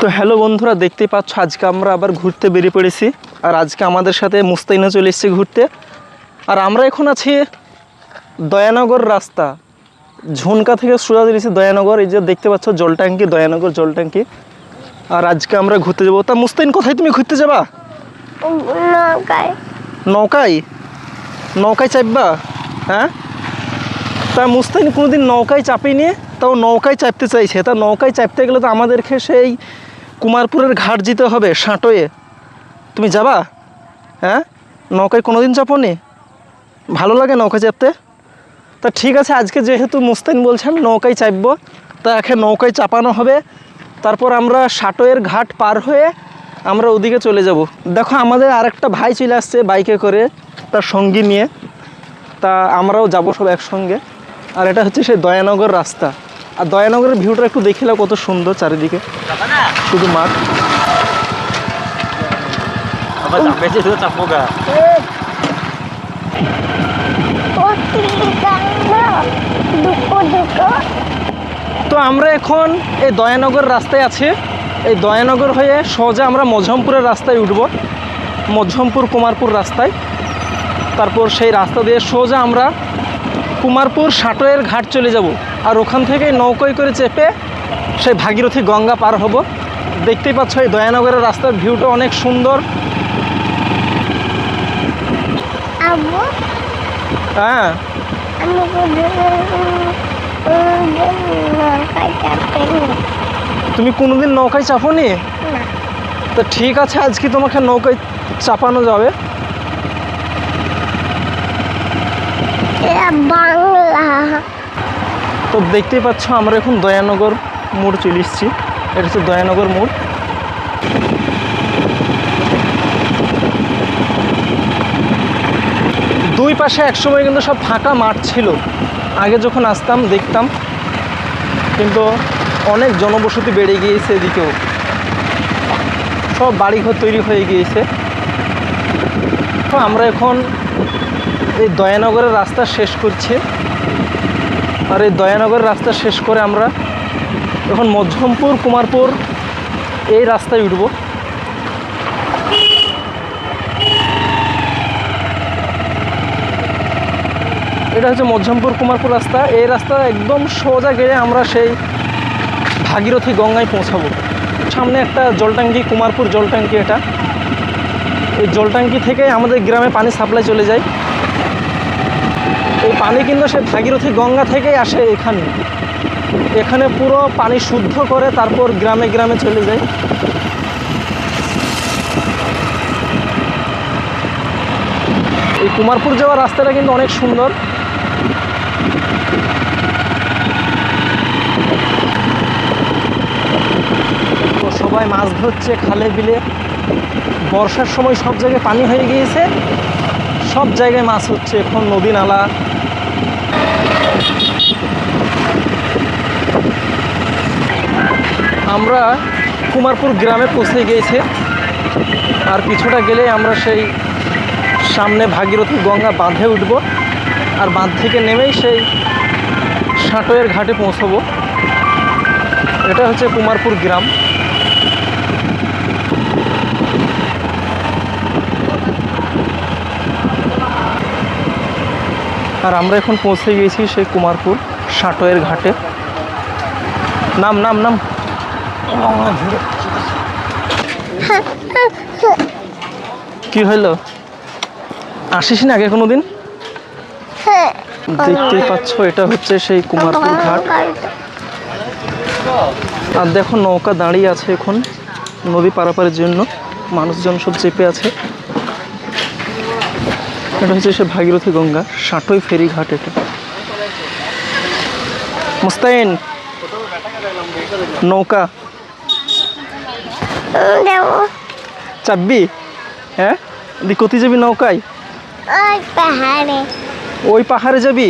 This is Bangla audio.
তো হ্যালো বন্ধুরা দেখতে পাচ্ছ আজকে আমরা আবার ঘুরতে বেরিয়ে পড়েছি। আর আজকে আমাদের সাথে মুস্তাইনা চলে এসেছে ঘুরতে। আর আমরা এখন আছি দয়ানগর রাস্তা। ঝুনকা থেকে সোজা দিয়েছি দয়ানগর। এই যে দেখতে পাচ্ছ জল ট্যাঙ্কি দয়ানগর জল ট্যাঙ্কি। আর আজকে আমরা ঘুরতে যাব। তা মুস্তাইন কোথায় তুমি ঘুরতে যাবা? নৌকায়। নৌকায়? নৌকায় চাপবা? হ্যাঁ? তা মুস্তাইন কোনোদিন নৌকায় চাপেনি? তাও নৌকায় চাপতে চাইছে তা নৌকায় চাপতে গেলে তো আমাদেরকে সেই কুমারপুরের ঘাট যেতে হবে, সাঁটোয়ে। তুমি যাবা? হ্যাঁ? নৌকায় কোনোদিন চাপনি? ভালো লাগে নৌকা চাপতে? তা ঠিক আছে, আজকে যেহেতু মুস্তাইন বলছেন, নৌকায় চাপবো, তা একে নৌকায় চাপানো হবে। তারপর আমরা সাটোয়ের ঘাট পার হয়ে আমরা ওদিকে চলে যাব। দেখো, আমাদের আরেকটা ভাই চলে আসছে বাইকে করে, তার সঙ্গী নিয়ে। তা আমরাও যাব সব একসঙ্গে। আর এটা হচ্ছে সেই দয়ানগর রাস্তা। আর দয়ানগরের ভিউটা একটু দেখিলাম কত সুন্দর চারিদিকে। শুধু মাঠ। দুঃখ দুঃখ তো আমরা এখন এই দয়ানগর রাস্তায় আছি। এই দয়ানগর হয়ে সোজা আমরা মধ্যমপুরের রাস্তায় উঠব। মধ্যমপুর কুমারপুর রাস্তায়। তারপর সেই রাস্তা দিয়ে সোজা আমরা কুমারপুর সাটোয়ের ঘাট চলে যাব। আর ওখান থেকে নৌকোয় করে চেপে সেই ভাগীরথী গঙ্গা পার হব। দেখতেই পাচ্ছ এই দয়ানগরের রাস্তার ভিউটা অনেক সুন্দর। হ্যাঁ। তুমি কোনোদিন নৌকায় চাপনি? না। তো ঠিক আছে আজকে তোমাকে নৌকায় চাপানো যাবে। তো দেখতেই পাচ্ছ, আমরা এখন দয়ানগর মোড় চলে এসেছি। এটা হচ্ছে দয়ানগর মোড়। দুই পাশে একসময় কিন্তু সব ফাঁকা মাঠ ছিল। আগে যখন আসতাম, দেখতাম। কিন্তু অনেক জনবসতি বেড়ে গিয়েছে এদিকেও। সব বাড়িঘর তৈরি হয়ে গিয়েছে। তো আমরা এখন এই দয়ানগরের রাস্তা শেষ করছি। আর এই দয়ানগর রাস্তা শেষ করে আমরা এখন মধ্যমপুর, কুমারপুর এই রাস্তায় উঠব। এটা হচ্ছে মধ্যমপুর, কুমারপুর রাস্তা। এই রাস্তা একদম সোজা গেলে আমরা সেই ভাগীরথী গঙ্গায় পৌঁছাবো। সামনে একটা জলটাঙ্কি, কুমারপুর জলটাঙ্কি এটা। এই জলটাঙ্কি থেকে আমাদের গ্রামে পানি সাপ্লাই চলে যায়। এই পানি কিন্তু সে ভাগীরথী গঙ্গা থেকেই আসে এখানে। এখানে পুরো পানি শুদ্ধ করে তারপর গ্রামে গ্রামে চলে যায়। এই কুমারপুর যাওয়ার রাস্তাটা কিন্তু অনেক সুন্দর। তো সবাই মাছ ধরছে, খালে বিলে। বর্ষার সময় সব জায়গায় পানি হয়ে গিয়েছে। সব জায়গায় মাছ হচ্ছে, এখন নদী নালা। আমরা কুমারপুর গ্রামে পৌঁছে গিয়েছে। আর কিছুটা গেলে আমরা সেই সামনে ভাগীরথী গঙ্গা বাঁধে উঠব। আর বাঁধ থেকে নেমেই সেই সাঁটোয়ের ঘাটে পৌঁছবো। এটা হচ্ছে কুমারপুর গ্রাম। আর আমরা এখন পৌঁছে গিয়েছি সেই কুমারপুর সাঁটোয়ের ঘাটে। নাম নাম নাম। কি হইল? আসিস না আগে কোনোদিন? হ্যাঁ দেখতেই পাচ্ছ, এটা হচ্ছে সেই কুমারপুর ঘাট। আর দেখো নৌকা দাঁড়িয়ে আছে এখন নদী পারাপারের জন্য। মানুষজন সব চেপে আছে। এটা হচ্ছে সে ভাগীরথী গঙ্গা ষাটই ফেরি ঘাট এটা। মুস্তাইন নৌকা। চাববি চাপবি হ্যাঁ? দি কোথায় যাবি নৌকায়? ওই পাহাড়ে। ওই পাহাড়ে যাবি?